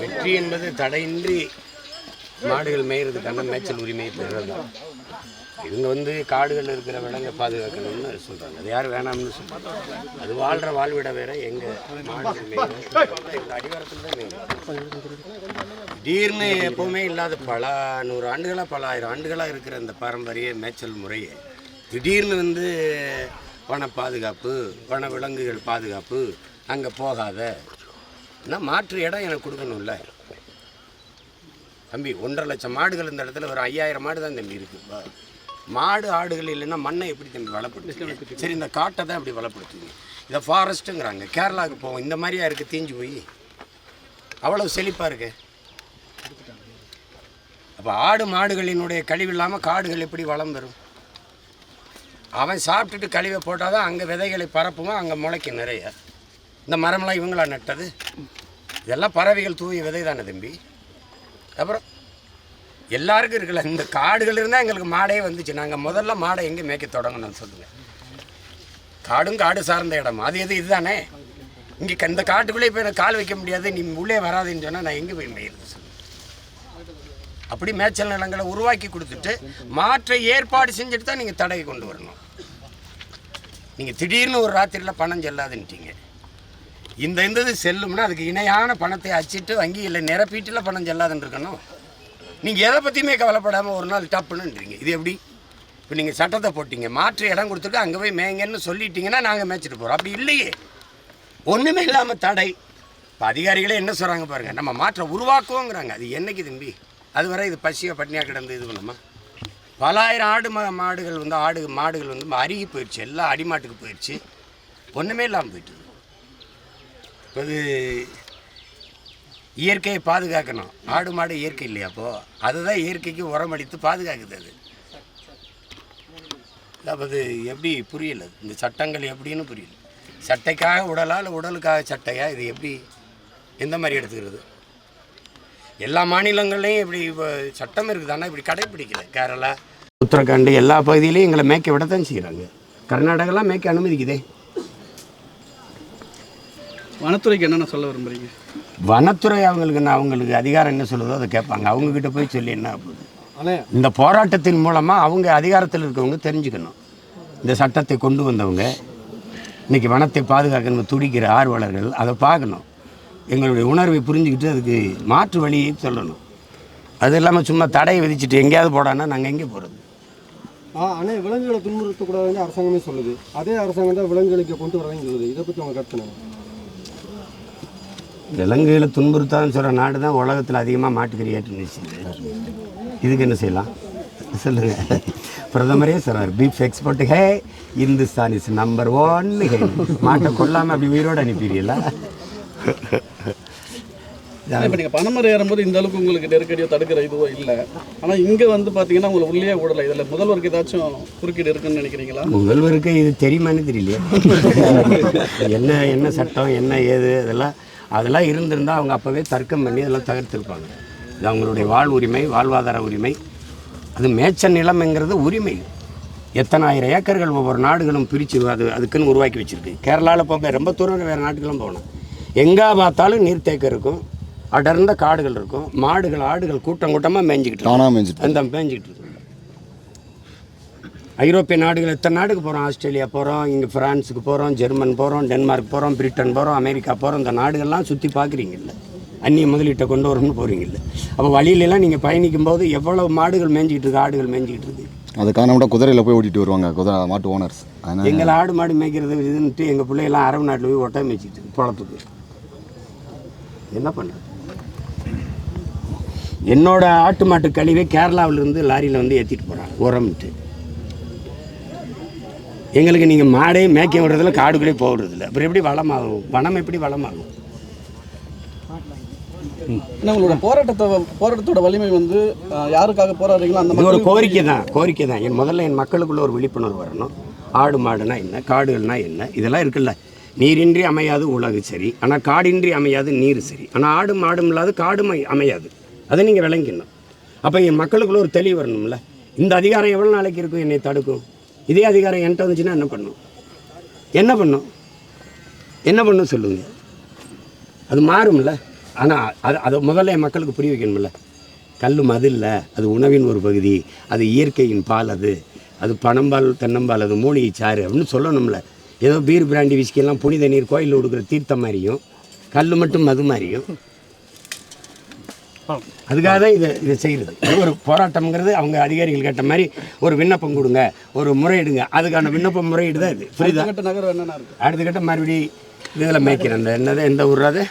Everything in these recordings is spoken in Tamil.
வெற்றி என்பது தடையின்றி மாடுகள் மேய்கிறதுக்கான மேய்ச்சல் உரிமையை பெறுறது தான். இவங்க வந்து காடுகள் இருக்கிற விலங்கை பாதுகாக்கணும்னு சொல்றாங்க. அது யாரும் வேணாம்னு சொல்றாங்க. அது வாழ்ற வாழ்விட வேற எங்க மாடுகள் அடிவாரத்தில் தான் திடீர்னு எப்பவுமே இல்லாத பல நூறு ஆண்டுகளாக பல ஆயிரம் ஆண்டுகளாக இருக்கிற இந்த பாரம்பரிய மேய்ச்சல் முறையை திடீர்னு வந்து வன பாதுகாப்பு வன விலங்குகள் பாதுகாப்பு அங்கே போகாத. நான் மாற்று இடம் எனக்கு கொடுக்கணும்ல. தம்பி ஒன்றரை லட்சம் மாடுகள் இந்த இடத்துல ஒரு ஐயாயிரம் மாடு தான் தம்பி இருக்கு. பா. மாடு ஆடுகள் இல்லைன்னா மண்ணை எப்படி தம்பி வளப்படுத்துங்க சரி இந்த காட்டை தான் இப்படி வளப்படுத்துங்க இதை ஃபாரஸ்ட்டுங்கிறாங்க கேரளாவுக்கு போவோம். இந்த மாதிரியா இருக்குது தீஞ்சு போய். அவ்வளோ செழிப்பாக இருக்கு. அப்போ ஆடு மாடுகளினுடைய கழிவு இல்லாமல் காடுகள் எப்படி வளம் பெறும் அவன் சாப்பிட்டுட்டு கழிவை போட்டால் தான் அங்கே விதைகளை பரப்புவோம் அங்கே முளைக்கும் நிறைய. இந்த மரமெல்லாம் இவங்களா நட்டது? இதெல்லாம் பறவைகள் தூய விதை தானே தம்பி? அப்புறம் எல்லாருக்கும் இருக்குல்ல இந்த காடுகள் இருந்தால் எங்களுக்கு மாடே வந்துச்சு. நாங்கள் முதல்ல மாடை எங்கே மேய்க்க தொடங்கணும்னு சொல்லுங்கள் காடும் காடு சார்ந்த இடம்? அது எது இதுதானே? இங்கே இந்த காட்டுக்குள்ளே போய் கால் வைக்க முடியாது. நீ உள்ளே வராதுன்னு சொன்னால் நான் எங்கே போய் மேயிறது சொல்லுங்கள் அப்படி மேய்ச்சல் நிலங்களை உருவாக்கி கொடுத்துட்டு மாற்றை ஏற்பாடு செஞ்சுட்டு தான் நீங்கள் தடையை கொண்டு வரணும். நீங்கள் திடீர்னு ஒரு ராத்திரியில் பணம் செல்லாதுன்ட்டீங்க. இந்த இந்த இது செல்லும்னா அதுக்கு இணையான பணத்தை அச்சிட்டு வங்கியில் நிரப்பீட்டில் பணம் செல்லாதுன்னு இருக்கணும் நீங்கள் எதை பற்றியுமே கவலைப்படாமல் ஒரு நாள் டப்புன்னுன்றீங்க. இது எப்படி? இப்போ நீங்கள் சட்டத்தை போட்டீங்க. மாற்று இடம் கொடுத்துட்டு அங்கே போய் மேய்ங்கன்னு சொல்லிட்டீங்கன்னா நாங்கள் மேய்ச்சிட்டு போகிறோம் அப்படி இல்லையே. ஒன்றுமே இல்லாமல் தடை. இப்போ அதிகாரிகளே என்ன சொல்கிறாங்க பாருங்கள் நம்ம மாற்றை உருவாக்குவோங்கிறாங்க. அது என்னைக்கு தம்பி? அது வரை இது பசியாக பட்னியாக கிடந்து இது பண்ணுமா? பலாயிரம் ஆடு மா மாடுகள் வந்து ஆடு மாடுகள் வந்து அருகி போயிடுச்சு எல்லாம் அடிமாட்டுக்கு போயிடுச்சு ஒன்றுமே இல்லாமல் போயிட்டு அது இயற்கையை பாதுகாக்கணும். ஆடு மாடு இயற்கை இல்லையா அப்போ? அதுதான் இயற்கைக்கு உரம் அடித்து பாதுகாக்குது அது. அது எப்படி புரியல? இந்த சட்டங்கள் எப்படின்னு புரியல. சட்டைக்காக உடலா இல்லை உடலுக்காக சட்டையா? இது எப்படி? எந்த மாதிரி எடுத்துக்கிறது? எல்லா மாநிலங்கள்லையும் இப்படி இப்போ சட்டம் இருக்குது. ஆனால் இப்படி கடைப்பிடிக்கல. கேரளா உத்தரகாண்ட் எல்லா பகுதியிலையும் எங்களை மேய்க்க விடத்தான் செய்கிறாங்க கர்நாடகாலாம் மேய்க்க அனுமதிக்குதே. வனத்துறைக்கு என்னென்ன சொல்ல விரும்புறீங்க? வனத்துறை அவங்களுக்கு என்ன அவங்களுக்கு அதிகாரம் என்ன சொல்லுதோ அதை கேட்பாங்க. அவங்கக்கிட்ட போய் சொல்லி என்ன ஆகுது? இந்த போராட்டத்தின் மூலமாக அவங்க அதிகாரத்தில் இருக்கவங்க தெரிஞ்சுக்கணும். இந்த சட்டத்தை கொண்டு வந்தவங்க இன்னைக்கு வனத்தை பாதுகாக்கணும் துடிக்கிற ஆர்வலர்கள் அதை பார்க்கணும். எங்களுடைய உணர்வை புரிஞ்சுக்கிட்டு அதுக்கு மாற்று வழியை சொல்லணும். அது இல்லாமல் சும்மா தடையை விதிச்சுட்டு எங்கேயாவது போடான்னா நாங்கள் எங்கே போகிறது ஆ அண்ணே விலங்குகளை துன்புறுத்தக்கூடாதுன்னு அரசாங்கமே சொல்லுது. அதே அரசாங்கம் தான் விலங்குகளுக்கு கொண்டு வரேன்னு சொல்லுது. இதை பற்றி கருத்து என்ன? விலங்குகளை துன்புறுத்தான்னு சொல்கிற நாடு தான் உலகத்தில் அதிகமாக மாட்டுக்கறி ஏற்றுனுச்சு இதுக்கு என்ன செய்யலாம்? சொல்லுங்க. பிரதமரே சொல்றார் பீஃப் எக்ஸ்போர்ட் ஹே இந்துஸ்தான் இஸ் நம்பர் ஒன் ஹே. மாட்டை கொல்லாமல் அப்படி உயிரோடு அனுப்பிடுறீங்களா? இப்போ நீங்கள் பனைமரம் ஏறும்போது இந்த அளவுக்கு உங்களுக்கு நெருக்கடியோ தடுக்கிற இதுவோ இல்லை. ஆனால் இங்கே வந்து பார்த்தீங்கன்னா உங்களை உள்ளே விடலை. இதில் முதல்வருக்கு ஏதாச்சும் குறுக்கீடு இருக்குன்னு நினைக்கிறீங்களா? முதல்வருக்கு இது தெரியுமான்னு தெரியலையே. என்ன என்ன சட்டம் என்ன ஏது அதெல்லாம் அதெல்லாம் இருந்திருந்தால் அவங்க அப்போவே தர்க்கம் பண்ணி அதெல்லாம் தகர்த்திருப்பாங்க. இது அவங்களுடைய வாழ் உரிமை வாழ்வாதார உரிமை. அது மேய்ச்ச நிலம்ங்கிறது உரிமை. எத்தனை ஆயிரம் ஏக்கர்கள் ஒவ்வொரு நாடுகளும் பிரித்து அது அதுக்குன்னு உருவாக்கி வச்சிருக்கு. கேரளாவில் போக ரொம்ப தூரம் வேறு நாட்டுக்கெல்லாம் போகணும். எங்கே பார்த்தாலும் நீர்த்தேக்கம் இருக்கும். அடர்ந்த காடுகள் இருக்கும். மாடுகள் ஆடுகள் கூட்டம் கூட்டமாக மேய்ஞ்சிக்கிட்டு மேய்ஞ்சிட்டு அந்த மேய்ஞ்சிக்கிட்டு இருக்கும். ஐரோப்பிய நாடுகள் எத்தனை நாடுக்கு போகிறோம் ஆஸ்திரேலியா போகிறோம் இங்கே ஃப்ரான்ஸுக்கு போகிறோம் ஜெர்மன் போகிறோம் டென்மார்க் போகிறோம் பிரிட்டன் போகிறோம் அமெரிக்கா போகிறோம் இந்த நாடுகள்லாம் சுற்றி பார்க்குறீங்கல்ல. அந்நிய முதலீட்டை கொண்டு வரணும்னு போகிறீங்கல்ல அப்போ வழியிலலாம் நீங்கள் பயணிக்கும் போது எவ்வளவு மாடுகள் மேய்ஞ்சிக்கிட்டு இருக்கு ஆடுகள் மேய்ஞ்சிக்கிட்டு இருக்கு? அதுக்கான விட குதிரையில் போய் ஓட்டிட்டு வருவாங்க குதிரை மாட்டு ஓனர்ஸ். எங்களை ஆடு மாடு மேய்க்கிறது இதுன்ட்டு எங்கள் பிள்ளையெல்லாம் அரபு நாட்டில் போய் ஒட்டை மேய்ச்சிட்டு குளத்துக்கு. என்ன பண்ணுறது என்னோட ஆட்டு மாட்டு கழிவை கேரளாவிலேருந்து லாரியில் வந்து ஏற்றிட்டு போகிறாங்க உரம்ட்டு எங்களுக்கு நீங்கள் மாடே மேய்க்க விடுறதில்ல காடுக்குள்ளே போடுறதில்ல. அப்புறம் எப்படி வளமாகும்? வனம் எப்படி வளமாகும்? உங்களோட போராட்டத்தை போராட்டத்தோட வலிமை வந்து யாருக்காக போராடுறீங்களோ அந்த ஒரு கோரிக்கை தான் கோரிக்கை தான். என் முதல்ல என் மக்களுக்குள்ள ஒரு விழிப்புணர்வு வரணும். ஆடு மாடுனா என்ன? காடுகள்னா என்ன? இதெல்லாம் இருக்குல்ல. நீரின்றி அமையாது உலகு சரி. ஆனால் காடின்றி அமையாது நீர் சரி. ஆனால் ஆடு மாடும் இல்லாத காடு மை- அமையாது. அதை நீங்கள் விளங்கிடணும் அப்போ என் மக்களுக்குள்ள ஒரு தெளிவு வரணும்ல. இந்த அதிகாரம் எவ்வளோ நாளைக்கு இருக்கும்? என்னை தடுக்கும்? இதே அதிகாரம் என்கிட்ட வந்துச்சுன்னா என்ன பண்ணும்? என்ன பண்ணும்? என்ன பண்ணும் சொல்லுங்கள் அது மாறும்ல. ஆனால் அது அதை முதல்ல என் மக்களுக்கு புரிய வைக்கணும்ல. கல் மது இல்லை அது உணவின் ஒரு பகுதி. அது இயற்கையின் பால் அது. அது பணம்பால் தென்னம்பால் அது மூலிகை சாறு அப்படின்னு சொல்லணும்ல. ஏதோ பீர் பிராண்டி விஸ்கியெல்லாம் புனித நீர் கோயிலில் கொடுக்குற தீர்த்தம் மாதிரியும் கல் மட்டும் மது மாதிரியும். அதுக்காக தான் இதை இதை செய்கிறது ஒரு போராட்டம்ங்கிறது அவங்க அதிகாரிகள் கேட்ட மாதிரி ஒரு விண்ணப்பம் கொடுங்க ஒரு முறையிடுங்க அதுக்கான விண்ணப்பம் முறையீடு தான் இது. புரியுதா? அடுத்த கட்ட நகரம் என்னென்ன இருக்குது அடுத்த கட்ட மறுபடி இதில் மேய்க்கிறேன். அந்த என்னது எந்த ஊர் அது?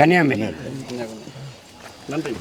கன்னியாகுமரி. நன்றி.